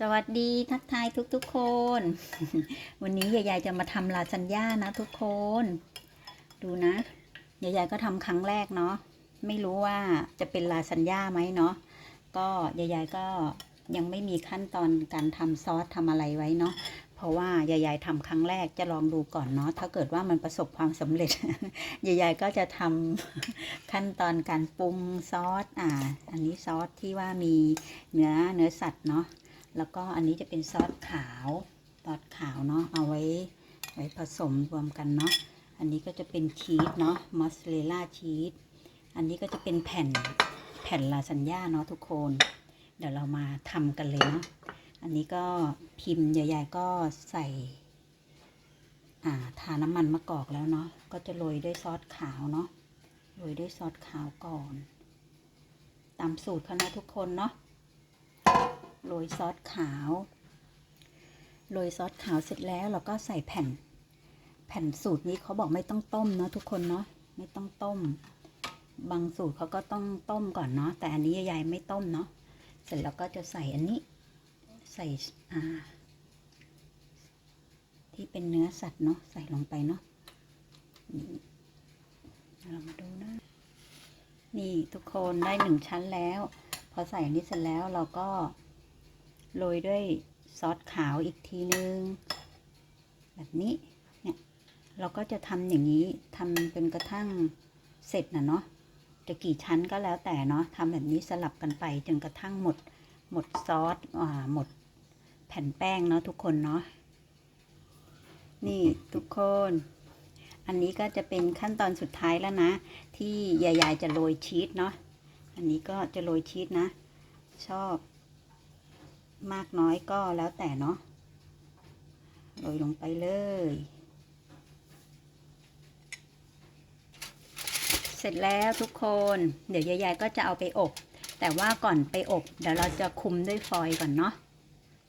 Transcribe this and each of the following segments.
สวัสดีทักทายทุกๆคน วันนี้ยายๆจะมาทำลาซานญ่านะทุกคน ดูนะยายๆก็ทำครั้งแรกเนาะไม่รู้ว่าจะเป็นลาซานญ่าไหมเนาะก็ยายๆก็ยังไม่มีขั้นตอนการทำซอสทำอะไรไว้เนาะเพราะว่ายายๆทำครั้งแรกจะลองดูก่อนเนาะถ้าเกิดว่ามันประสบความสำเร็จยายๆก็จะทำขั้นตอนการปรุงซอสอ่า อันนี้ซอสที่ว่ามีเนื้อเนื้อสัตว์เนาะ แล้วก็อันนี้จะเป็นซอสขาวซอสขาวเนาะเอาไว้ไว้ผสมรวมกันเนาะอันนี้ก็จะเป็นชีสเนาะมอสซาเรลล่าชีสอันนี้ก็จะเป็นแผ่นแผ่นลาซานญ่าเนาะทุกคน เดี๋ยวเรามาทำกันเลยเนาะอันนี้ก็พิมพ์ใหญ่ๆก็ใส่อ่าทาน้ำมันมะกอกแล้วเนาะก็จะโรยด้วยซอสขาวเนาะโรยด้วยซอสขาวก่อน ตามสูตรเขานะทุกคนเนาะ โรยซอสขาว โรยซอสขาวเสร็จแล้วเราก็ใส่แผ่น แผ่นสูตรนี้เขาบอกไม่ต้องต้มเนาะทุกคนเนาะไม่ต้องต้ม บางสูตรเขาก็ต้องต้มก่อนเนาะแต่อันนี้ยายไม่ต้มเนาะเสร็จแล้วก็จะใส่อันนี้ ใส่อ่าที่เป็นเนื้อสัตว์เนาะใส่ลงไปเนาะนี่เรามาดูนะ นี่ทุกคนได้หนึ่งชั้นแล้ว พอใส่อันนี้เสร็จแล้วเราก็ โรยด้วยซอสขาวอีกทีนึง แบบนี้เนี่ยเราก็จะทำอย่างนี้ทำเป็นกระทั่งเสร็จนะเนาะจะกี่ชั้นก็แล้วแต่เนาะทำแบบนี้สลับกันไปจนกระทั่งหมดหมดซอสอ่าหมดแผ่นแป้งเนาะทุกคนเนาะนี่ทุกคน อันนี้ก็จะเป็นขั้นตอนสุดท้ายแล้วนะ ที่ยายๆจะโรยชีสเนาะอันนี้ก็จะโรยชีสนะ ชอบ มากน้อยก็แล้วแต่เนาะโรยลงไปเลย เสร็จแล้วทุกคน เดี๋ยวยายๆก็จะเอาไปอบ แต่ว่าก่อนไปอบ เดี๋ยวเราจะคุมด้วยฟอยล์ก่อนเนาะ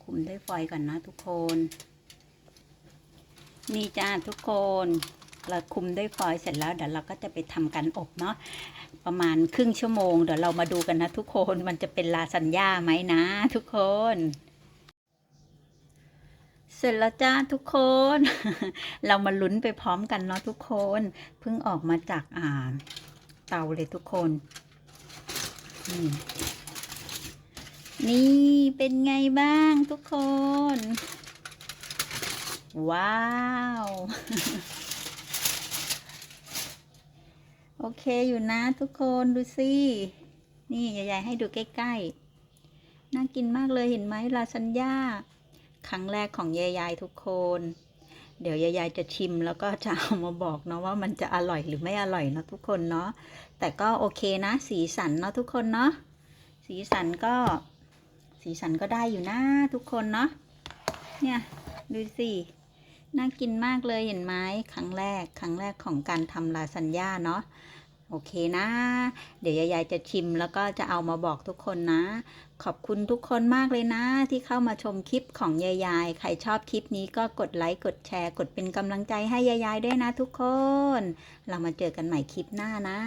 คุมด้วยฟอยล์ก่อนนะทุกคน นี่จ้าทุกคน เราคุมด้วยฟอยล์เสร็จแล้วเดี๋ยวเราก็จะไปทำการอบเนาะประมาณครึ่งชั่วโมงเดี๋ยวเรามาดูกันนะทุกคนมันจะเป็นลาซานญ่าไหมนะ ทุกคน เสร็จแล้วจ้าทุกคน เรามาลุ้นไปพร้อมกันเนาะทุกคนเพิ่งออกมาจากอ่า เตาเลยทุกคนนี่เป็นไงบ้างทุกคน ว้าว อเคอยู่นะทุกคนดูสินี่ยายๆให้ดูใกล้ๆ น่ากินมากเลยเห็นไหมลาซานญ่าครั้งแรกของยายๆทุกคน เดี๋ยวยายๆจะชิมแล้วก็จะเอามาบอกเนาะว่ามันจะอร่อยหรือไม่อร่อยเนาะทุกคนเนาะแต่ก็โอเคนะ สีสันเนาะทุกคนเนาะสีสันก็ สีสันก็ได้อยู่นะทุกคนเนาะเนี่ยดูสิ น่ากินมากเลยเห็นไหมครั้งแรก ครั้งแรกของการทำลาซานญ่าเนาะโอเคนะ เดี๋ยวยายจะชิมแล้วก็จะเอามาบอกทุกคนนะ ขอบคุณทุกคนมากเลยนะ ที่เข้ามาชมคลิปของยายใครชอบคลิปนี้ก็กดไลค์กดแชร์ กดเป็นกำลังใจให้ยายด้วยนะทุกคน เรามาเจอกันใหม่คลิปหน้านะ